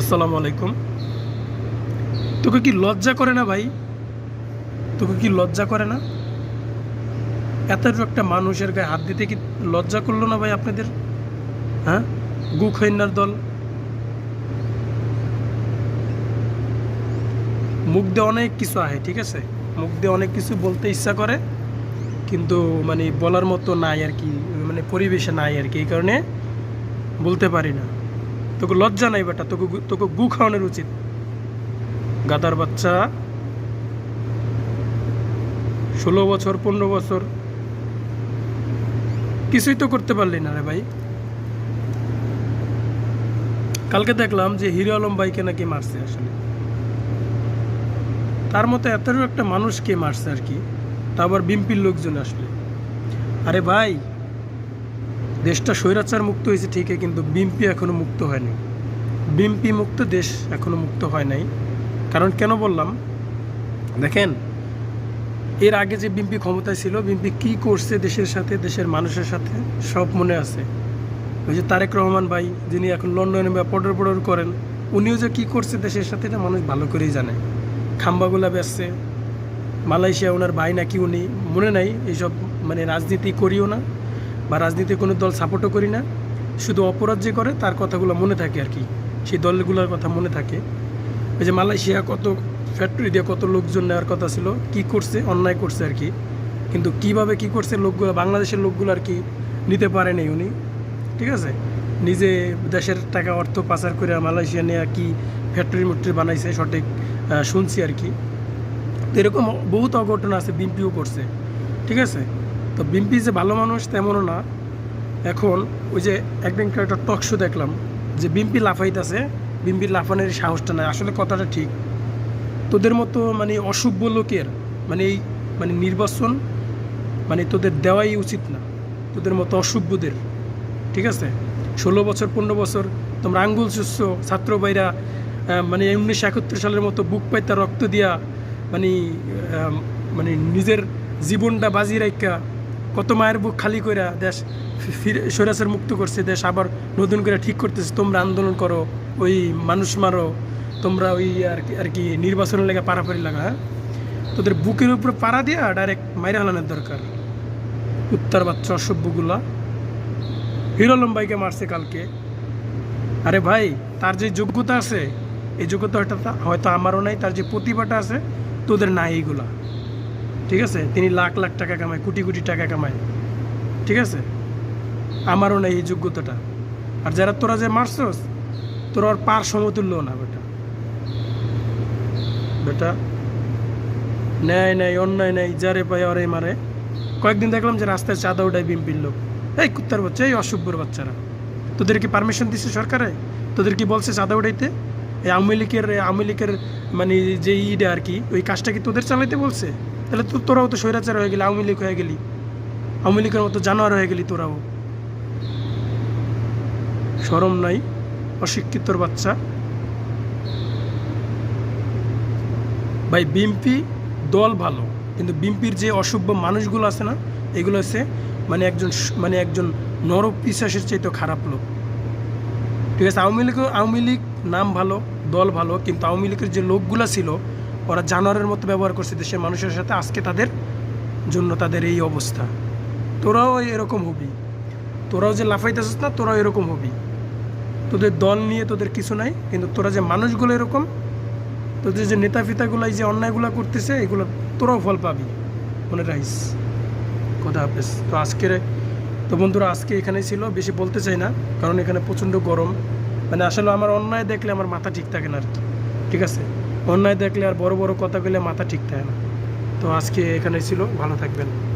আসসালামু আলাইকুম। তোকে কি লজ্জা করে না ভাই? তোকে কি লজ্জা করে না? এত একটা মানুষের গায়ে হাত দিতে কি লজ্জা করল না ভাই আপনাদের? হ্যাঁ? গু খৈন্যার দল। মুখ দিয়ে অনেক কিছু আহে, ঠিক আছে? মুখ দিয়ে অনেক কিছু বলতে ইচ্ছা করে, কিন্তু মানে বলার মতো নাই আর কি মানে পরিবেশে নাই আর কি, এই কারণে বলতে পারি না। তোকে লজ্জা নাই বেটা, তোকে তোকে গু খাওয়ানোর উচিত। গাদার বাচ্চা, ষোলো বছর, পনেরো বছর, কিছুই তো করতে পারলি না রে ভাই। কালকে দেখলাম যে হিরো আলম ভাইকে নাকি মারছে আসলে। তার মতো এত একটা মানুষকে মারছে আর কি, তা আবার বিম্পির লোকজন আসলে। আরে ভাই দেশটা স্বৈরাচার মুক্ত হয়েছে ঠিকই, কিন্তু বিএমপি এখনও মুক্ত হয়নি। বিএমপি মুক্ত, দেশ এখনও মুক্ত হয় নাই। কারণ কেন বললাম? দেখেন, এর আগে যে বিএমপি ক্ষমতায় ছিল বিএমপি কি করছে দেশের সাথে, দেশের মানুষের সাথে, সব মনে আছে। ওই যে তারেক রহমান ভাই, যিনি এখন লন্ডনে বা পডর পডর করেন, উনিও যে কী করছে দেশের সাথে, এটা মানুষ ভালো করেই জানে। খাম্বাগুলা বেচছে। মালয়েশিয়া ওনার ভাই নাকি উনি, মনে নাই, এইসব মানে রাজনীতি করিও না। বা রাজনীতি কোনো দল সাপোর্টও করি না। শুধু অপরাধ যে করে, তার কথাগুলো মনে থাকে আর কি। সেই দলগুলোর কথা মনে থাকে। ওই যে মালয়েশিয়া কত ফ্যাক্টরি দিয়ে কত লোকজন নেওয়ার কথা ছিল, কি করছে, অন্যায় করছে আর কি। কিন্তু কীভাবে কি করছে লোকগুলো, বাংলাদেশের লোকগুলো আর কি নিতে পারেনি উনি। ঠিক আছে? নিজে দেশের টাকা অর্থ পাচার করে মালয়েশিয়া নিয়ে কি ফ্যাক্টরি মুট্রি বানাইছে, সঠিক শুনছি আর কি। এরকম বহুত অঘটন আছে বিম্পিও করছে। ঠিক আছে? তো বিম্পি যে ভালো মানুষ তেমনও না। এখন ওই যে একদিন একটা টক শো দেখলাম যে বিম্পি লাফাইতেছে বিম্পির লাফানের সাহসটা নাই। আসলে কথাটা ঠিক। তোদের মতো মানে অসভ্য লোকের মানে এই মানে নির্বাচন মানে তোদের দেওয়াই উচিত না। তোদের মতো অসভ্যদের। ঠিক আছে? ষোলো বছর, পনেরো বছর তোমরা আঙ্গুল চুচ্ছ ছাত্র ভাইরা মানে উনিশশো একাত্তর সালের মতো বুক পাইতা রক্ত দিয়া মানে মানে নিজের জীবনটা বাজি রাখা কত মায়ের বুক খালি করে দেশ ফিরে স্বৈরাচার মুক্ত করছে, দেশ আবার নতুন করে ঠিক করতেছে। তোমরা আন্দোলন করো, ওই মানুষ মারো, তোমরা ওই আর কি আর কি নির্বাচনের লেগে পারাপারি লাগা হ্যাঁ? তোদের বুকের উপরে পাড়া দিয়া ডাইরেক্ট মাইরা হালানোর দরকার। উত্তর বাচ্চা অসভ্যগুলা। হিরো ভাইকে মারছে কালকে। আরে ভাই, তার যে যোগ্যতা আছে, এই যোগ্যতা হয়তো আমারও নাই, তার যে প্রতিভাটা আছে, তোদের নাই এইগুলা ঠিক আছে? তিনি লাখ লাখ টাকা কামায়, কোটি কোটি টাকা কামায়। ঠিক আছে? আমারও নেই এই যোগ্যতাটা। আর যারা তোরা যে মারছস, তোর আর পার সমতুল্য না বেটা। বেটা, ন্যায় নেই, অন্যায় নেই, যারে পায় ওরে মারে। কয়েকদিন দেখলাম যে রাস্তায় চাঁদা উঠায় বিম্পির লোক। এই কুত্তার বাচ্চা, এই অসভ্যর বাচ্চারা। তোদের কি পারমিশন দিচ্ছে সরকারে? তোদের কি বলছে চাঁদা উঠাইতে? এই আওয়ামী লীগের আওয়ামী লীগের মানে যে ইডে আর কি ওই কাজটা কি তোদের চালাইতে বলছে? তাহলে তো তোরাও তো স্বৈরাচার হয়ে গেলি, আওয়ামী লীগ হয়ে গেলি। আওয়ামী লীগের মতো জানোয়ার হয়ে গেলি তোরাও। সরম নাই, অশিক্ষিতর বাচ্চা। ভাই বিএমপি দল ভালো, কিন্তু বিএমপির যে অসভ্য মানুষগুলো আছে না, এগুলো হচ্ছে মানে একজন মানে একজন নরক পিশ্বাসের চাইতে খারাপ লোক। ঠিক আছে, আওয়ামী লীগ আওয়ামী লীগ নাম ভালো, দল ভালো, কিন্তু আওয়ামী লীগের যে লোকগুলো ছিল, ওরা জানোয়ারের মতো ব্যবহার করছে দেশের মানুষের সাথে। আজকে তাদের জন্য তাদের এই অবস্থা। তোরাও এরকম হবি। তোরাও যে লাফাইতেছিস না, তোরাও এরকম হবি। তোদের দল নিয়ে তোদের কিছু নাই, কিন্তু তোরা যে মানুষগুলো এরকম, তোদের যে নেতা ফিতাগুলো এই যে অন্যায়গুলো করতেছে, এগুলো তোরাও ফল পাবি। মনে রাখিস। কথা হাফেজ। তো আজকের, তো বন্ধুরা, আজকে এখানেই ছিল। বেশি বলতে চাই না, কারণ এখানে প্রচণ্ড গরম। মানে আসলে আমার অন্যায় দেখলে আমার মাথা ঠিক থাকে না আর কি। ঠিক আছে? অন্যায় দেখলে আর বড় বড় কথা বলে মাথা ঠিক থাকে না। তো আজকে এখানে ছিল। ভালো থাকবেন।